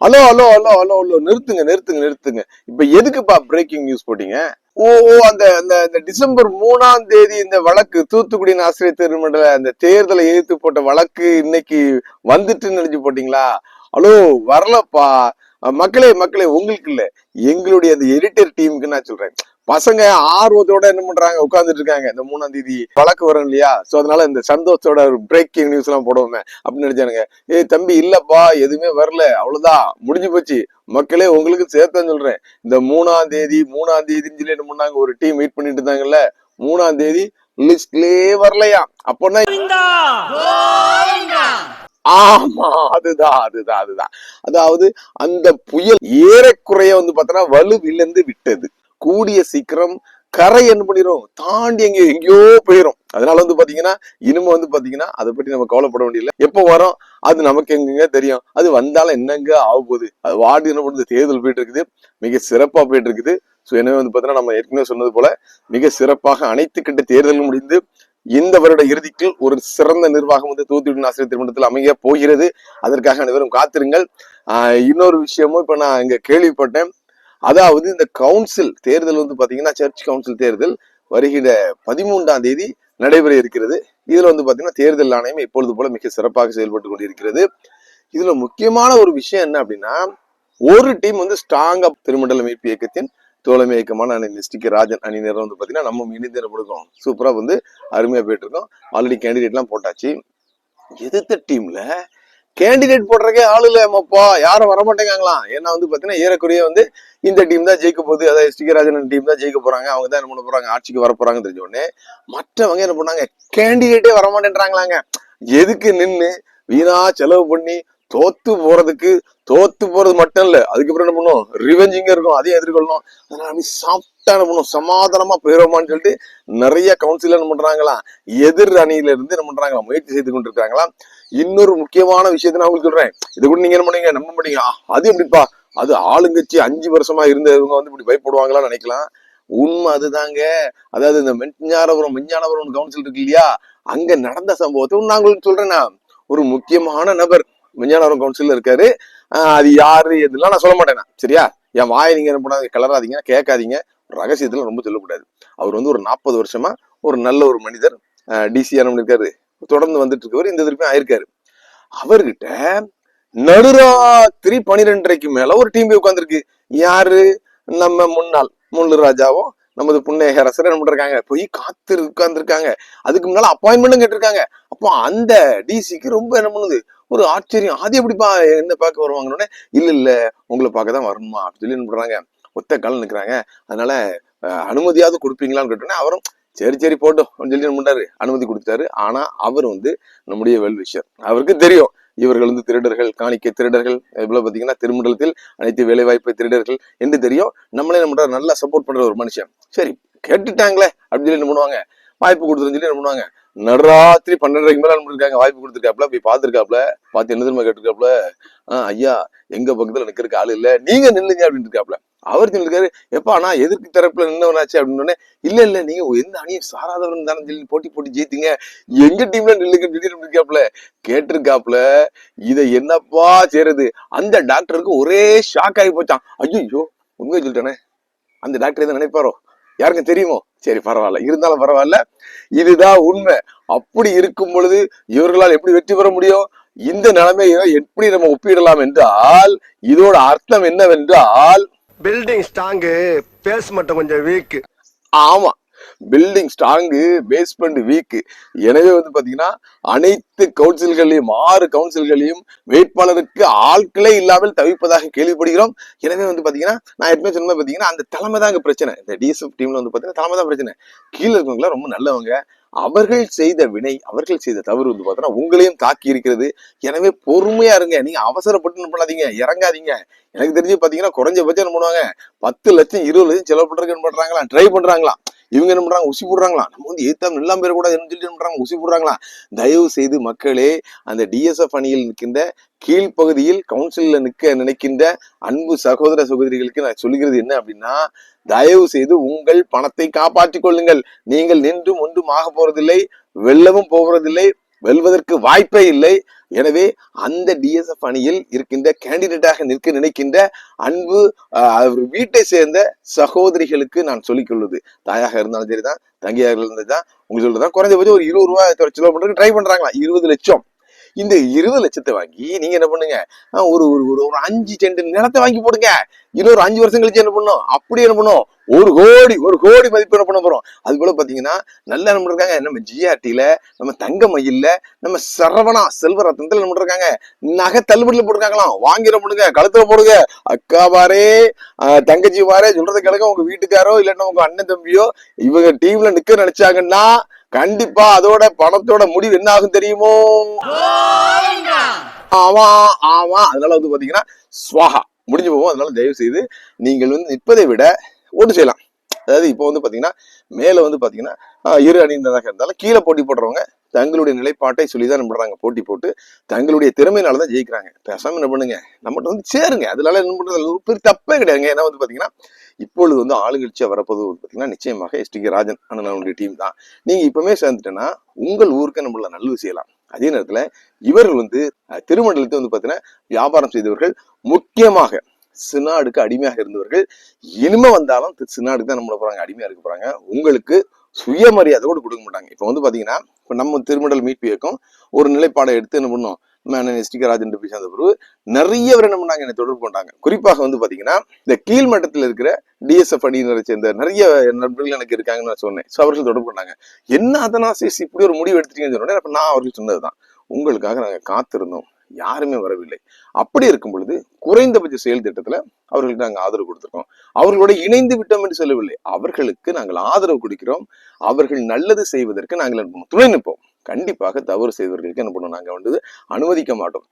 Hello hello hello hello hello. நிறுத்துங்க நிறுத்துங்க நிறுத்துங்க. இப்ப எதுக்குப்பா பிரேக்கிங் நியூஸ் போட்டீங்க? ஓ ஓ அந்த அந்த இந்த டிசம்பர் மூணாம் தேதி இந்த வழக்கு தூத்துக்குடி ஆசிரியர் திருமண்டல அந்த தேர்தலை எதிர்த்து போட்ட வழக்கு இன்னைக்கு வந்துட்டுன்னு நினைச்சு போட்டீங்களா? ஹலோ வரலப்பா. மக்களே மக்களே உங்களுக்கு இல்ல. எங்களுடைய அந்த எடிட்டர் டீமுக்கு நான் சொல்றேன். பசங்க ஆர்வத்தோட என்ன பண்றாங்க? உட்கார்ந்துட்டு இருக்காங்க. இந்த மூணாம் தேதி வழக்கு வரும் இல்லையா? சோ அதனால இந்த சந்தோஷத்தோட பிரேக்கிங் நியூஸ் எல்லாம் போடுவோமே அப்படின்னு நினைச்சானுங்க. ஏய் தம்பி இல்லப்பா எதுவுமே வரல. அவ்வளவுதான். முடிஞ்சு போச்சு. மக்களே உங்களுக்கு சேர்த்தேன்னு சொல்றேன். இந்த மூணாம் தேதி மூணாம் தேதின்னு சொல்லி என்ன பண்ணாங்க? ஒரு டீம் மீட் பண்ணிட்டு இருந்தாங்கல்ல. மூணாம் தேதி லிஸ்ட்லயே வரலையா? அப்போனா ஆமா அதுதான் அதுதான் அதுதான். அதாவது அந்த புயல் ஏறக்குறைய வந்து பார்த்தோன்னா வலுவிழந்து விட்டது. கூடிய சீக்கிரம் கரை என்ன பண்ணிரும்? தாண்டி எங்க எங்கேயோ போயிரும். அதனால வந்து பாத்தீங்கன்னா இனிமே வந்து பாத்தீங்கன்னா அதை பற்றி நம்ம கவலைப்பட வேண்டியதில்லை. எப்போ வரும்? அது நமக்கு எங்கெங்க தெரியும். அது வந்தாலும் என்னங்க ஆக போகுது? அது வார்டு என்ன பண்ணுது? தேர்தல் போயிட்டு இருக்குது மிக சிறப்பா போயிட்டு இருக்குது ஸோ எனவே வந்து பாத்தீங்கன்னா நம்ம ஏற்கனவே சொன்னது போல மிக சிறப்பாக அனைத்து கிட்ட தேர்தலும் முடிந்து இந்த வருட இறுதிக்குள் ஒரு சிறந்த நிர்வாகம் வந்து தூத்துக்குடி ஆசிரியர் திருமணத்தில் அமைய போகிறது. அதற்காக அனைவரும் காத்திருங்கள். இன்னொரு விஷயமும் இப்போ நான் இங்கே கேள்விப்பட்டேன். அதாவது இந்த கவுன்சில் தேர்தல் வந்து பாத்தீங்கன்னா சர்ச் கவுன்சில் தேர்தல் வருகிற பதிமூன்றாம் தேதி நடைபெற இருக்கிறது. இதுல வந்து பாத்தீங்கன்னா தேர்தல் ஆணையம் எப்பொழுது போல மிக சிறப்பாக செயல்பட்டு கொண்டிருக்கிறது. இதுல முக்கியமான ஒரு விஷயம் என்ன அப்படின்னா ஒரு டீம் வந்து ஸ்ட்ராங்கா திருமண்டல மீட்பு இயக்கத்தின் தோழமை இயக்கமான அணி ஸ்டிக்கர் ராஜன் அணியினர் வந்து பாத்தீங்கன்னா நம்ம இணைந்து கொடுக்கோம் சூப்பரா வந்து அருமையா போயிட்டு இருக்கோம். ஆல்ரெடி கேண்டிடேட் எல்லாம் போட்டாச்சு. எதிர்த்த டீம்ல கேண்டிடேட் போடுறதுக்கே ஆள் இல்லையாமப்பா யாரும் வரமாட்டேங்காங்களாம் ஏன்னா வந்து பாத்தீங்கன்னா ஏறக்குறைய வந்து இந்த டீம் தான் ஜெயிக்க போகுது. அதாவது ஸ்ரீராஜன் டீம் தான் ஜெயிக்க போறாங்க. அவங்க தான் என்ன பண்ண போறாங்க? ஆட்சிக்கு வர போறாங்க தெரிஞ்ச உடனே மற்றவங்க என்ன பண்ணாங்க? கேண்டிடேட்டே வரமாட்டேன்றாங்களாங்க. எதுக்கு நின்னு வீணா செலவு பண்ணி தோத்து போறதுக்கு தோத்து போறது மட்டும் இல்ல. அதுக்கப்புறம் என்ன பண்ணும்? ரிவெஞ்சிங்க இருக்கும். அதையும் எதிர்கொள்ளணும். அதனால அப்படி சாப்பிட்டா பண்ணும் சமாதானமா போயிடுவோமான்னு சொல்லிட்டு நிறைய கவுன்சிலர் என்ன பண்றாங்களாம் எதிர் அணியில இருந்து என்ன பண்றாங்களா? முயற்சி செய்து கொண்டிருக்காங்களாம் இன்னொரு முக்கியமான விஷயத்த நான் உங்களுக்கு சொல்றேன். இது கூட நீங்க என்ன பண்ணீங்க? நம்ப மாட்டீங்க. அது எப்படிப்பா? அது ஆளுங்கட்சி அஞ்சு வருஷமா இருந்தவங்க வந்து இப்படி பயப்படுவாங்களான்னு நினைக்கலாம். உண்மை அதுதாங்க. அதாவது இந்த மெஞ்ஞானபுரம் மெஞ்ஞானபுரம் கவுன்சில் இருக்கு இல்லையா? அங்க நடந்த சம்பவத்தை நான் உங்களுக்கு சொல்றேன்னா ஒரு முக்கியமான நபர் மெஞ்ஞானபுரம் கவுன்சில் இருக்காரு. ஆஹ் அது யாரு எதுலாம் நான் சொல்ல மாட்டேன் சரியா? என் வாயை நீங்க என்ன பண்ணாதீங்க. கிளறாதீங்க கேட்காதீங்க. ரகசியத்தில் ரொம்ப சொல்லக்கூடாது. அவர் வந்து ஒரு நாற்பது வருஷமா ஒரு நல்ல ஒரு மனிதர் டிசி என்ன இருக்காரு. தொடர்ந்து வந்துட்டு இருக்கவர் இந்த திருப்பியும் ஆயிருக்காரு. அவர்கிட்ட நடுராத்திரி பனிரெண்டரைக்கு மேல ஒரு டீம் போய் உட்காந்துருக்கு யாரு? நம்ம முன்னாள் முள்ளு ராஜாவும் நமது புன்னேக அரசர் என்ன போய் காத்து உட்கார்ந்துருக்காங்க. அதுக்கு முன்னால அப்பாயின்மெண்ட்டும் கேட்டிருக்காங்க. அப்போ அந்த டிசிக்கு ரொம்ப என்ன பண்ணுது? ஒரு ஆச்சரியம். அது எப்படிப்பா என்ன பார்க்க வருவாங்கன்னு இல்ல இல்ல உங்களை பார்க்க தான் வரணுமா? அப்படின்னு சொல்லி என்ன பண்றாங்க? ஒத்த காலம் நிக்கிறாங்க. அதனால அனுமதியாவது கொடுப்பீங்களான்னு கேட்டோன்னே அவரும் சரி சரி போட்டோம் அப்படின்னு சொல்லி என்ன பண்ணாரு அனுமதி கொடுத்தாரு ஆனா அவர் வந்து நம்முடைய வெல்விஷர். அவருக்கு தெரியும். இவர்கள் வந்து திருடர்கள் காணிக்கை திருடர்கள். இவ்வளவு பாத்தீங்கன்னா திருமண்டலத்தில் அனைத்து வேலைவாய்ப்பு திருடர்கள் என்று தெரியும். நம்மளே நம்ம நல்லா சப்போர்ட் பண்ற ஒரு மனுஷன். சரி கேட்டுட்டாங்களே அப்படின்னு சொல்லி என்ன பண்ணுவாங்க வாய்ப்பு கொடுத்துருன்னு சொல்லி என்ன பண்ணுவாங்க நடுராத்திரி பன்னெண்டரைக்கு மேல அனுப்பிருக்காங்க வாய்ப்பு கொடுத்துருக்காப்ல போய் பார்த்துருக்காப்ல பார்த்து என்ன திரும்ப கேட்டிருக்காப்ல ஆஹ் ஐயா எங்க பக்கத்துல நிக்கிறதுக்கு ஆள் இல்ல. நீங்க நில்லுங்க அப்படின்னு இருக்காப்ல அவர் சொல்லிருக்காரு எப்பா நான் எதிர்க்கு தரப்புல நின்னவனாச்சு அப்படின்னு உடனே, இல்ல இல்ல நீங்க எந்த அணியும் சாராதவன் தானே சொல்லி போட்டி போட்டி ஜெயித்தீங்க. எங்க டீம்ல நில்லுங்க நின்றுக்காப்ல கேட்டிருக்காப்ல இதை என்னப்பா செய்யறது அந்த டாக்டருக்கு ஒரே ஷாக் ஆகி போச்சான் ஐயோ உண்மையை சொல்லிட்டானே. அந்த டாக்டர் எதை நினைப்பாரோ? யாருக்கும் தெரியுமோ? சரி பரவாயில்ல. இருந்தாலும் பரவாயில்ல. இதுதான் உண்மை. அப்படி இருக்கும் பொழுது இவர்களால் எப்படி வெற்றி பெற முடியும்? இந்த நிலைமையை எப்படி நம்ம ஒப்பிடலாம் என்றால் இதோட அர்த்தம் என்னவென்றால் பில்டிங் ஸ்ட்ராங்கு பேஸ் மட்டும் கொஞ்சம் வீக் ஆமா. பில்டிங் ஸ்ட்ராங்கு பேஸ்மெண்ட் வீக் எனவே வந்து பாத்தீங்கன்னா அனைத்து கவுன்சில்களையும் ஆறு கவுன்சில்களையும் வேட்பாளருக்கு ஆட்களே இல்லாமல் தவிப்பதாக கேள்விப்படுகிறோம். எனவே வந்து பாத்தீங்கன்னா நான் எப்பவுமே சொன்ன பாத்தீங்கன்னா அந்த தலைமை தான் பிரச்சனை. இந்த டிஎஸ்எஃப் டீம்ல வந்து பாத்தீங்கன்னா தலைமை தான் பிரச்சனை. கீழே இருக்கவங்க ரொம்ப நல்லவங்க. அவர்கள் செய்த வினை அவர்கள் செய்த தவறு வந்து பார்த்தோன்னா உங்களையும் தாக்கி இருக்கிறது. எனவே பொறுமையா இருங்க. நீங்க அவசரப்பட்டு என்ன பண்ணாதீங்க. இறங்காதீங்க. எனக்கு தெரிஞ்சு பாத்தீங்கன்னா குறைஞ்சபட்சம் என்ன பண்ணுவாங்க? பத்து லட்சம் இருபது லட்சம் செலவு பண்றதுக்கு என்ன பண்றாங்களா? ட்ரை பண்றாங்களா? இவங்க என்ன பண்றாங்க? உசி போடுறாங்களா? நம்ம வந்து ஏத்தாம எல்லாம் பேர் கூட சொல்லி என்ன பண்றாங்க? உசி போடுறாங்களா? தயவு செய்து மக்களே அந்த டிஎஸ்எஃப் அணியில் நிற்கின்ற கீழ்ப்பகுதியில் கவுன்சிலில் நிற்க நினைக்கின்ற அன்பு சகோதர சகோதரிகளுக்கு நான் சொல்லுகிறது என்ன அப்படின்னா தயவு செய்து உங்கள் பணத்தை காப்பாற்றிக் கொள்ளுங்கள். நீங்கள் நின்றும் ஒன்றும் ஆக போறதில்லை வெல்லவும் போவதில்லை வெல்வதற்கு வாய்ப்பே இல்லை. எனவே அந்த டிஎஸ்எஃப் அணியில் இருக்கின்ற கேண்டிடேட்டாக நிற்க நினைக்கின்ற அன்பு அவர் வீட்டை சேர்ந்த சகோதரிகளுக்கு நான் சொல்லிக்கொள்வது தாயாக இருந்தாலும் சரிதான் தங்கையாக இருந்தாலும் தான் உங்களுக்கு சொல்றதுதான் குறைஞ்சபட்சம் ஒரு இருபது ரூபாய் செலவு பண்றதுக்கு ட்ரை பண்றாங்களா? இருபது லட்சம். இந்த இருபது லட்சத்தை வாங்கி நீங்க என்ன பண்ணுங்க? ஒரு ஒரு ஒரு ஒரு அஞ்சு சென்ட் நிலத்தை வாங்கி போடுங்க. இன்னொரு அஞ்சு வருஷம் கழிச்சு என்ன பண்ணும்? அப்படி என்ன பண்ணும்? ஒரு கோடி ஒரு கோடி மதிப்பு என்ன பண்ண போறோம். அது போல பாத்தீங்கன்னா நல்லா நம்ம இருக்காங்க நம்ம ஜிஆர்டில நம்ம தங்க மயில்ல நம்ம சரவணா செல்வரத்னத்துல நம்ம இருக்காங்க நகை தள்ளுபடியில போட்டுருக்காங்களாம். வாங்கிட போடுங்க கழுத்துல போடுங்க. அக்கா பாரே தங்கச்சி பாரே சொல்றது கிழக்க உங்க வீட்டுக்காரோ இல்லைன்னா உங்க அண்ணன் தம்பியோ இவங்க டீம்ல நிக்க நினைச்சாங்கன்னா கண்டிப்பா அதோட பணத்தோட முடிவு என்ன ஆகும் தெரியுமோ ஆமா ஆமா. அதனால வந்து பாத்தீங்கன்னா ஸ்வாஹா முடிஞ்சு போவோம் அதனால தயவு செய்து நீங்கள் வந்து நிற்பதை விட ஒன்று செய்யலாம். அதாவது இப்போ வந்து பாத்தீங்கன்னா மேல வந்து பாத்தீங்கன்னா இரு அணியினராக இருந்தாலும் கீழே போட்டி போடுறவங்க தங்களுடைய நிலைப்பாட்டை சொல்லிதான் என்ன பண்றாங்க போட்டி போட்டு தங்களுடைய திறமையினால தான் ஜெயிக்கிறாங்க. பேசாம என்ன பண்ணுங்க? நம்மகிட்ட வந்து சேருங்க. அதனால என்ன பண்றது? ஒரு பெரிய தப்பே கிடையாதுங்க. ஏன்னா வந்து பாத்தீங்கன்னா இப்பொழுது வந்து ஆளுங்கட்சியாக வரப்போது பார்த்தீங்கன்னா நிச்சயமாக எஸ் டி கே ராஜன் அண்ணனுடைய டீம் தான். நீங்கள் இப்பவுமே சேர்ந்துட்டேன்னா உங்கள் ஊருக்கு நம்மள நல்லது செய்யலாம். அதே நேரத்தில் இவர்கள் வந்து திருமண்டலத்தை வந்து பார்த்தீங்கன்னா வியாபாரம் செய்தவர்கள் முக்கியமாக சினாடுக்கு அடிமையாக இருந்தவர்கள் இனிமே வந்தாலும் சினாடுக்கு தான் நம்மள போறாங்க அடிமையாக இருக்க போறாங்க. உங்களுக்கு சுயமரியாதை கூட கொடுக்க மாட்டாங்க. இப்போ வந்து பார்த்தீங்கன்னா இப்போ நம்ம திருமண்டல் மீட்பு இயக்கம் ஒரு நிலைப்பாடை எடுத்து என்ன பண்ணோம்? எஸ் டி ராஜன் போய் சேர்ந்த பிறகு நிறைய பேர் என்ன பண்ணாங்க? என்னை தொடர்பு கொண்டாங்க. குறிப்பாக வந்து பாத்தீங்கன்னா இந்த கீழ்மட்டத்தில் இருக்கிற டிஎஸ்எஃப் அணியினரை சேர்ந்த நிறைய நண்பர்கள் எனக்கு இருக்காங்கன்னு நான் சொன்னேன். ஸோ அவர்கள் தொடர்பு பண்ணாங்க என்ன அதனாசிஸ் இப்படி ஒரு முடிவு எடுத்துட்டீங்கன்னு சொன்னேன் அப்போ நான் அவர்கள் சொன்னதுதான். உங்களுக்காக நாங்கள் காத்திருந்தோம். யாருமே வரவில்லை. அப்படி இருக்கும் பொழுது குறைந்தபட்ச செயல் திட்டத்துல அவர்களுக்கு நாங்கள் ஆதரவு கொடுத்துருக்கோம். அவர்களோட இணைந்து விட்டோம் என்று சொல்லவில்லை. அவர்களுக்கு நாங்கள் ஆதரவு கொடுக்கிறோம். அவர்கள் நல்லது செய்வதற்கு நாங்கள் துணை நிற்போம். கண்டிப்பாக தவறு செய்தவர்களுக்கு என்ன பண்ணுவோம்? நாங்கள் வந்து அனுமதிக்க மாட்டோம்.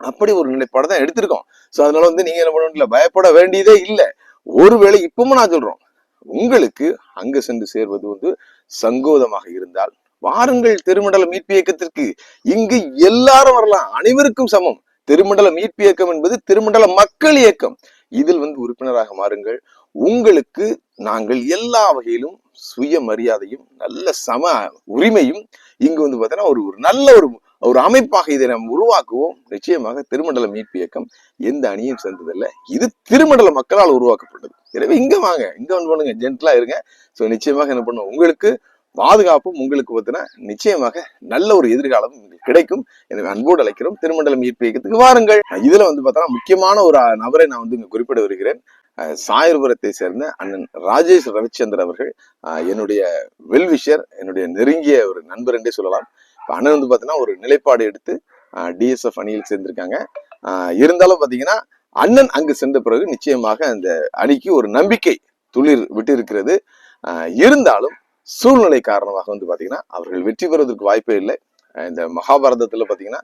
அப்படி ஒரு நிலைப்பாடு தான் எடுத்திருக்கோம். ஸோ அதனால வந்து நீங்கள் என்ன பண்ணணும் இல்லை பயப்பட வேண்டியதே இல்லை. ஒருவேளை இப்பவும் நான் சொல்கிறோம் உங்களுக்கு அங்கு சென்று சேர்வது வந்து சங்கோதமாக இருந்தால் வாருங்கள் திருமண்டல மீட்பு இயக்கத்திற்கு இங்கு எல்லாரும் வரலாம். அனைவருக்கும் சமம். திருமண்டல மீட்பு இயக்கம் என்பது திருமண்டல மக்கள் இயக்கம். இதில் வந்து உறுப்பினராக மாறுங்கள். உங்களுக்கு நாங்கள் எல்லா வகையிலும் சுயமரியாதையும் நல்ல சம உரிமையும் இங்கு வந்து பார்த்தீங்கன்னா ஒரு ஒரு நல்ல ஒரு ஒரு அமைப்பாக இதை நாம் உருவாக்குவோம். நிச்சயமாக திருமண்டல மீட்பு இயக்கம் எந்த அணியும் சேர்ந்ததில்லை. இது திருமண்டல மக்களால் உருவாக்கப்பட்டது. எனவே இங்க வாங்க. இங்க வந்து பண்ணுங்க. ஜென்டலா இருங்க. ஸோ நிச்சயமாக என்ன பண்ணுவோம்? உங்களுக்கு பாதுகாப்பும் உங்களுக்கு பார்த்தீங்கன்னா நிச்சயமாக நல்ல ஒரு எதிர்காலம் கிடைக்கும். எனவே அன்போடு அழைக்கிறோம். திருமண்டல மீட்பு இயக்கத்துக்கு வாருங்கள். இதுல வந்து பார்த்தா முக்கியமான ஒரு நபரை நான் வந்து இங்க குறிப்பிட வருகிறேன் சாயர்புரத்தை சேர்ந்த அண்ணன் ராஜேஷ் ரவிச்சந்திரன் அவர்கள் என்னுடைய வெல்விஷர் என்னுடைய நெருங்கிய ஒரு நண்பர் என்றே சொல்லலாம். இப்போ அண்ணன் வந்து பாத்தீங்கன்னா ஒரு நிலைப்பாடு எடுத்து டிஎஸ்எஃப் அணியில் சேர்ந்திருக்காங்க. இருந்தாலும் பாத்தீங்கன்னா அண்ணன் அங்கு சென்ற பிறகு நிச்சயமாக அந்த அணிக்கு ஒரு நம்பிக்கை துளிர் விட்டு இருக்கிறது இருந்தாலும் சூழ்நிலை காரணமாக வந்து பாத்தீங்கன்னா அவர்கள் வெற்றி பெறுவதற்கு வாய்ப்பே இல்லை. இந்த மகாபாரதத்துல பாத்தீங்கன்னா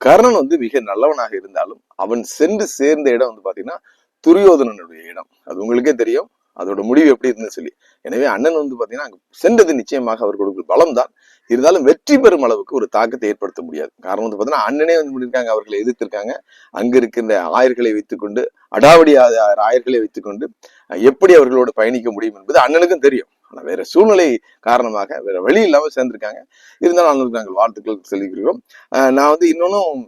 கர்ணன் வந்து மிக நல்லவனாக இருந்தாலும் அவன் சென்று சேர்ந்த இடம் வந்து பாத்தீங்கன்னா துரியோதனனுடைய இடம். அது உங்களுக்கே தெரியும். அதோட முடிவு எப்படி இருந்துன்னு சொல்லி. எனவே அண்ணன் வந்து பாத்தீங்கன்னா அங்க சென்றது நிச்சயமாக அவர்களுக்கு பலம் தான் இருந்தாலும் வெற்றி பெறும் அளவுக்கு ஒரு தாக்கத்தை ஏற்படுத்த முடியாது. காரணம் வந்து பாத்தீங்கன்னா அண்ணனே வந்து பண்ணியிருக்காங்க அவர்களை எதிர்த்திருக்காங்க. அங்க இருக்கின்ற ஆயர்களை வைத்துக்கொண்டு அடாவடி ஆயர்களை வைத்துக்கொண்டு எப்படி அவர்களோடு பயணிக்க முடியும் என்பது அண்ணனுக்கும் தெரியும். ஆனா வேற சூழ்நிலை காரணமாக வேற வழி இல்லாம சேர்ந்திருக்காங்க. இருந்தாலும் அண்ணனுக்கு நாங்கள் வாழ்த்துக்கள் சொல்லிக்கிறோம். நான் வந்து இன்னொன்னும்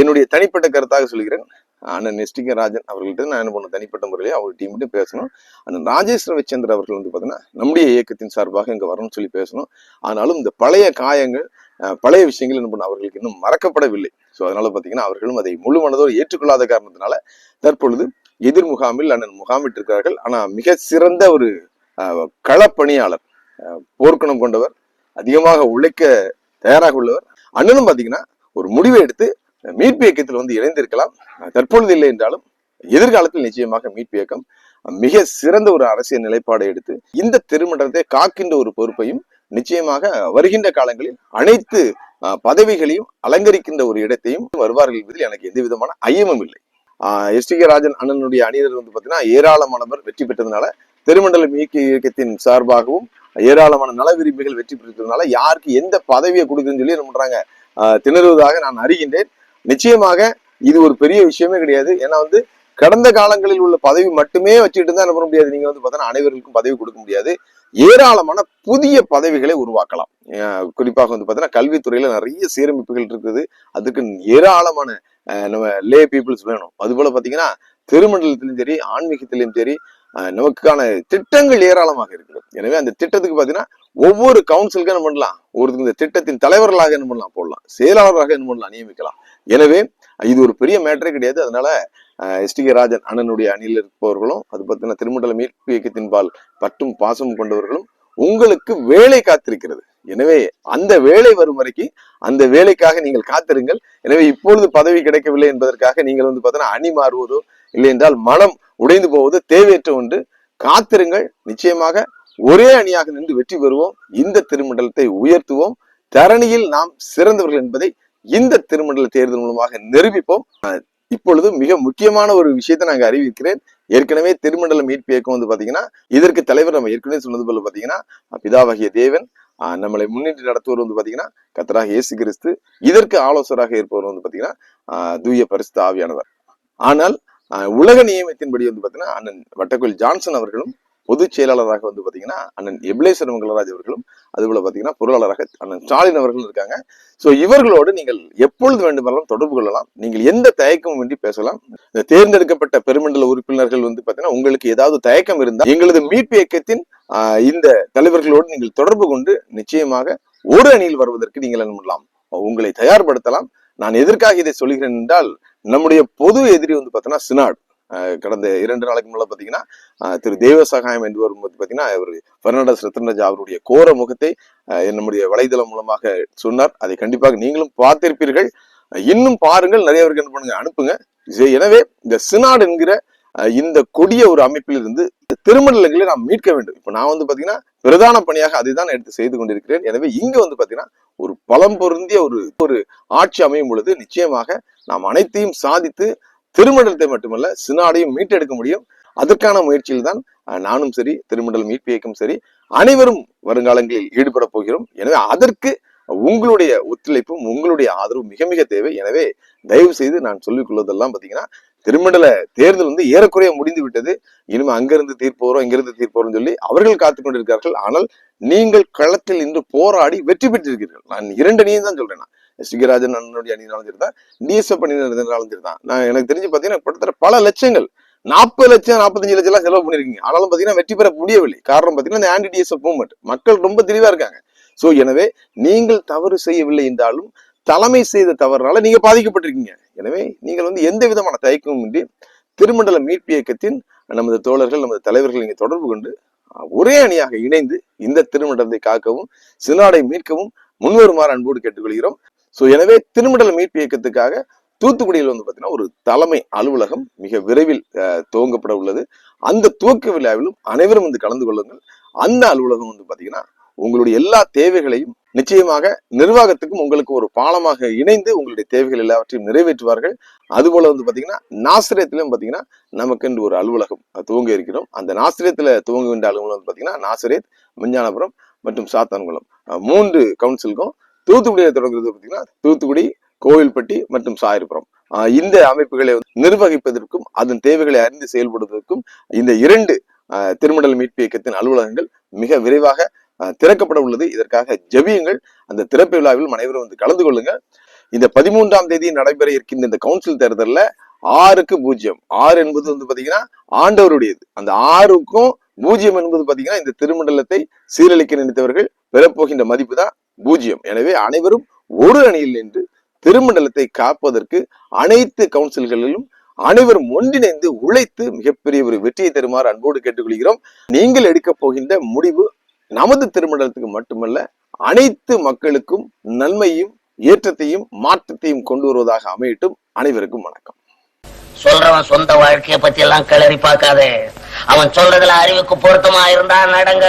என்னுடைய தனிப்பட்ட கருத்தாக சொல்கிறேன். அண்ணன் நெஸ்டிக ராஜன் அவர்கள்ட்ட நான் என்ன பண்ண தனிப்பட்ட முறையிலே அவர் டீம்கிட்ட பேசணும். அண்ணன் ராஜேஷ் ரவிச்சந்திர அவர்கள் வந்து பார்த்தீங்கன்னா நம்முடைய இயக்கத்தின் சார்பாக இங்கே வரணும்னு சொல்லி பேசணும். ஆனாலும் இந்த பழைய காயங்கள் பழைய விஷயங்கள் என்ன பண்ண அவர்களுக்கு இன்னும் மறக்கப்படவில்லை. ஸோ அதனால பார்த்தீங்கன்னா அவர்களும் அதை முழு மனதோடு ஏற்றுக்கொள்ளாத காரணத்தினால தற்பொழுது எதிர் முகாமில் அண்ணன் முகாமிட்டிருக்கிறார்கள் ஆனால் மிக சிறந்த ஒரு களப்பணியாளர் போர்க்குணம் கொண்டவர் அதிகமாக உழைக்க தயாராக உள்ளவர். அண்ணனும் பார்த்தீங்கன்னா ஒரு முடிவை எடுத்து மீட்பு இயக்கத்தில் வந்து இணைந்திருக்கலாம். தற்பொழுது இல்லை என்றாலும் எதிர்காலத்தில் நிச்சயமாக மீட்பு இயக்கம் மிக சிறந்த ஒரு அரசியல் நிலைப்பாடை எடுத்து இந்த திருமண்டலத்தை காக்கின்ற ஒரு பொறுப்பையும் நிச்சயமாக வருகின்ற காலங்களில் அனைத்து பதவிகளையும் அலங்கரிக்கின்ற ஒரு இடத்தையும் வருவார்கள் என்பதில் எனக்கு எந்த விதமான ஐயமும் இல்லை. எஸ். டி. கே. ராஜன் அண்ணனுடைய அணியினர் வந்து பார்த்தீங்கன்னா ஏராளமானவர் வெற்றி பெற்றதுனால திருமண்டல மீட்பு இயக்கத்தின் சார்பாகவும் ஏராளமான நல விரும்பிகள் வெற்றி பெற்றதுனால யாருக்கு எந்த பதவியை கொடுக்குன்னு சொல்லி என்ன பண்றாங்க திணறுவதாக நான் அறிகின்றேன். நிச்சயமாக இது ஒரு பெரிய விஷயமே கிடையாது. ஏன்னா வந்து கடந்த காலங்களில் உள்ள பதவி மட்டுமே வச்சுக்கிட்டு தான் என்ன பண்ண முடியாது? நீங்க வந்து பார்த்தீங்கன்னா அனைவருக்கும் பதவி கொடுக்க முடியாது. ஏராளமான புதிய பதவிகளை உருவாக்கலாம். குறிப்பாக வந்து பார்த்தீங்கன்னா கல்வித்துறையில நிறைய சீரமைப்புகள் இருக்குது. அதுக்கு ஏராளமான நம்ம லே பீப்புள்ஸ் வேணும். அது போல பாத்தீங்கன்னா திருமண்டலத்திலும் சரி ஆன்மீகத்திலையும் சரி நமக்கான திட்டங்கள் ஏராளமாக இருக்குது எனவே அந்த திட்டத்துக்கு பார்த்தீங்கன்னா ஒவ்வொரு கவுன்சிலுக்கும் என்ன பண்ணலாம்? ஒரு இந்த திட்டத்தின் தலைவர்களாக என்ன பண்ணலாம்? போடலாம். செயலாளராக என்ன பண்ணலாம்? நியமிக்கலாம். எனவே இது ஒரு பெரிய மேட்டரே கிடையாது. அதனால எஸ்டி கே ராஜன் அண்ணனுடைய அணியில் இருப்பவர்களும் அது பார்த்தீங்கன்னா திருமண்டல மீட்பு இயக்கத்தின்பால் பட்டும் பாசமும் கொண்டவர்களும் உங்களுக்கு வேலை காத்திருக்கிறது. எனவே அந்த வேலை வரும் வரைக்கும் அந்த வேலைக்காக நீங்கள் காத்திருங்கள். எனவே இப்பொழுது பதவி கிடைக்கவில்லை என்பதற்காக நீங்கள் வந்து பார்த்தீங்கன்னா அணி மாறுவதோ இல்லை என்றால் மனம் உடைந்து போவது தேவையற்ற ஒன்று. காத்திருங்கள். நிச்சயமாக ஒரே அணியாக நின்று வெற்றி பெறுவோம். இந்த திருமண்டலத்தை உயர்த்துவோம். தரணியில் நாம் சிறந்தவர்கள் என்பதை இந்த திருமண்டல தேர்தல் மூலமாக நிரூபிப்போம். இப்பொழுது மிக முக்கியமான ஒரு விஷயத்தை நாங்க அறிவிக்கிறேன். ஏற்கனவே திருமண்டல மீட்பு இயக்கம் வந்து பாத்தீங்கன்னா இதற்கு தலைவர் நம்ம ஏற்கனவே சொன்னது போல பாத்தீங்கன்னா பிதாவாகிய தேவன் நம்மளை முன்னிட்டு நடத்துவர் வந்து பாத்தீங்கன்னா கத்தராக இயேசு கிறிஸ்து இதற்கு ஆலோசகராக இருப்பவர் வந்து பாத்தீங்கன்னா தூய பரிசு ஆவியானவர். ஆனால் உலக நியமத்தின்படி வந்து பாத்தீங்கன்னா அண்ணன் வட்டக்கோயில் ஜான்சன் அவர்களும் பொதுச் செயலாளராக வந்து பாத்தீங்கன்னா அண்ணன் எபிலேசர் மங்களராஜ் அவர்களும் அதுபோல பார்த்தீங்கன்னா பொருளாளராக அண்ணன் ஸ்டாலின் அவர்களும் இருக்காங்க. ஸோ இவர்களோடு நீங்கள் எப்பொழுது வேண்டுமானாலும் தொடர்பு கொள்ளலாம். நீங்கள் எந்த தயக்கமும் வேண்டி பேசலாம். இந்த தேர்ந்தெடுக்கப்பட்ட பெருமண்டல உறுப்பினர்கள் வந்து பாத்தீங்கன்னா உங்களுக்கு ஏதாவது தயக்கம் இருந்தால் எங்களது மீட்பு இயக்கத்தின் ஆஹ் இந்த தலைவர்களோடு நீங்கள் தொடர்பு கொண்டு நிச்சயமாக ஒரு அணியில் வருவதற்கு நீங்கள் என்ன பண்ணலாம் உங்களை தயார்படுத்தலாம். நான் எதற்காக இதை சொல்கிறேன் என்றால் நம்முடைய பொது எதிரி வந்து பார்த்தீங்கன்னா சினாட். கடந்த இரண்டு நாளைக்கு முன்னால பார்த்தீங்கன்னா திரு தேவ சகாயம் என்பவர் வந்து பார்த்தீங்கன்னா அவர் பெர்னாண்டஸ் ரத்னராஜா அவருடைய கோர முகத்தை நம்முடைய வலைதளம் மூலமாக சொன்னார். அதை கண்டிப்பாக நீங்களும் பார்த்திருப்பீர்கள். இன்னும் பாருங்கள். நிறைய பேருக்கு என்ன பண்ணுங்க அனுப்புங்க. எனவே இந்த சினாட் என்கிற இந்த கொடிய ஒரு அமைப்பில் இருந்து திருமணங்களை நாம் மீட்க வேண்டும். இப்ப நான் வந்து பாத்தீங்கன்னா பிரதான பணியாக அதை தான் எடுத்து செய்து கொண்டிருக்கிறேன். எனவே இங்க வந்து பாத்தீங்கன்னா ஒரு பலம் பொருந்திய ஒரு ஒரு ஆட்சி அமையும் பொழுது நிச்சயமாக நாம் அனைத்தையும் சாதித்து திருமண்டலத்தை மட்டுமல்ல சினாடையும் மீட்டெடுக்க முடியும். அதற்கான முயற்சியில் தான் நானும் சரி திருமண்டல் மீட்பு இயக்கம் சரி அனைவரும் வருங்காலங்களில் ஈடுபட போகிறோம். எனவே அதற்கு உங்களுடைய ஒத்துழைப்பும் உங்களுடைய ஆதரவும் மிக மிக தேவை. எனவே தயவு செய்து நான் சொல்லிக் கொள்வதெல்லாம் பாத்தீங்கன்னா திருமண்டல தேர்தல் வந்து ஏறக்குறைய முடிந்து விட்டது. இனிமே அங்கிருந்து தீர்ப்போறோம் இங்கிருந்து தீர்ப்போறோம் சொல்லி அவர்கள் காத்து கொண்டிருக்கிறார்கள். ஆனால் நீங்கள் களத்தில் இன்று போராடி வெற்றி பெற்றிருக்கிறீர்கள். நான் இரண்டு அணியும் தான் சொல்றேன் நான். ஸ்ரீராஜன் அண்ணனுடைய அணியினாலும் சரிதான். டிஎஸ்எஃப் அணியினாலும் சரிதான். நான் எனக்கு தெரிஞ்சு பாத்தீங்கன்னா கிட்டத்தட்ட பல லட்சங்கள் நாற்பது லட்சம் நாற்பத்தஞ்சு லட்சம் எல்லாம் செலவு பண்ணிருக்கீங்க ஆனாலும் பாத்தீங்கன்னா வெற்றி பெற முடியவில்லை. காரணம் பாத்தீங்கன்னா இந்த ஆன்டி டிஎஸ்எஃப் மூவ்மெண்ட். மக்கள் ரொம்ப தெளிவா இருக்காங்க. சோ எனவே நீங்கள் தவறு செய்யவில்லை என்றாலும் தலைமை செய்த தவறுனால நீங்க பாதிக்கப்பட்டிருக்கீங்க. எனவே நீங்கள் வந்து எந்த விதமான தயக்கமும் இன்றி திருமண்டல மீட்பு இயக்கத்தின் நமது தோழர்கள் நமது தலைவர்கள் இங்கே தொடர்பு கொண்டு ஒரே அணியாக இணைந்து இந்த திருமண்டலத்தை காக்கவும் சினாடை மீட்கவும் முன்வருமாறு அன்போடு கேட்டுக்கொள்கிறோம். சோ எனவே திருமண்டல மீட்பு இயக்கத்துக்காக தூத்துக்குடியில் வந்து பாத்தீங்கன்னா ஒரு தலைமை அலுவலகம் மிக விரைவில் துவங்கப்பட உள்ளது. அந்த துவக்க விழாவிலும் அனைவரும் வந்து கலந்து கொள்ளுங்கள். அந்த அலுவலகம் வந்து பாத்தீங்கன்னா உங்களுடைய எல்லா தேவைகளையும் நிச்சயமாக நிர்வாகத்துக்கும் உங்களுக்கு ஒரு பாலமாக இணைந்து உங்களுடைய தேவைகள் எல்லாவற்றையும் நிறைவேற்றுவார்கள். அதுபோல வந்து பாத்தீங்கன்னா நாசிரியத்திலும் பாத்தீங்கன்னா நமக்கென்று ஒரு அலுவலகம் துவங்க இருக்கிறோம். அந்த நாசிரியத்தில் துவங்க வேண்டிய அலுவலகம் வந்து பார்த்தீங்கன்னா நாசிரியத் விஞ்ஞானபுரம் மற்றும் சாத்தான்குளம். மூன்று கவுன்சிலுக்கும் தூத்துக்குடியில் தொடங்குறது பாத்தீங்கன்னா தூத்துக்குடி கோவில்பட்டி மற்றும் சாயர்புரம். இந்த அமைப்புகளை நிர்வகிப்பதற்கும் அதன் தேவைகளை அறிந்து செயல்படுவதற்கும் இந்த இரண்டு ஆஹ் திருமண்டல் மீட்பு இயக்கத்தின் அலுவலகங்கள் மிக விரைவாக திறக்கப்பட உள்ளது. இதற்காக ஜெபியுங்கள் அந்த திறப்பு விழாவில் அனைவரும் வந்து கலந்து கொள்ளுங்க இந்த பதிமூன்றாம் தேதி நடைபெற இருக்கின்ற இந்த கவுன்சில் தேர்தலில் ஆறுக்கு பூஜ்ஜியம் ஆறு என்பது வந்து பாத்தீங்கன்னா ஆண்டவருடையது. அந்த ஆறுக்கும் பூஜ்ஜியம் என்பது பாத்தீங்கன்னா இந்த திருமண்டலத்தை சீரழிக்க நினைத்தவர்கள் பெறப்போகின்ற மதிப்பு தான் பூஜ்ஜியம் எனவே அனைவரும் ஒரு அணியில் நின்று திருமண்டலத்தை காப்பதற்கு அனைத்து கவுன்சில்களிலும் அனைவரும் ஒன்றிணைந்து உழைத்து மிகப்பெரிய ஒரு வெற்றியை தருமாறு அன்போடு கேட்டுக்கொள்கிறோம். நீங்கள் எடுக்க போகின்ற முடிவு நமது திருமணத்துக்கு மட்டுமல்ல அனைத்து மக்களுக்கும் நன்மையும் ஏற்றத்தையும் மாற்றத்தையும் கொண்டு வருவதாக அமையட்டும். அனைவருக்கும் வணக்கம். சொல்றவன் சொந்த வாழ்க்கையை பத்தி எல்லாம் கிளறி பார்க்காதே. அவன் சொல்றதுல அறிவுக்கு பொருத்தமா இருந்தா நடங்க.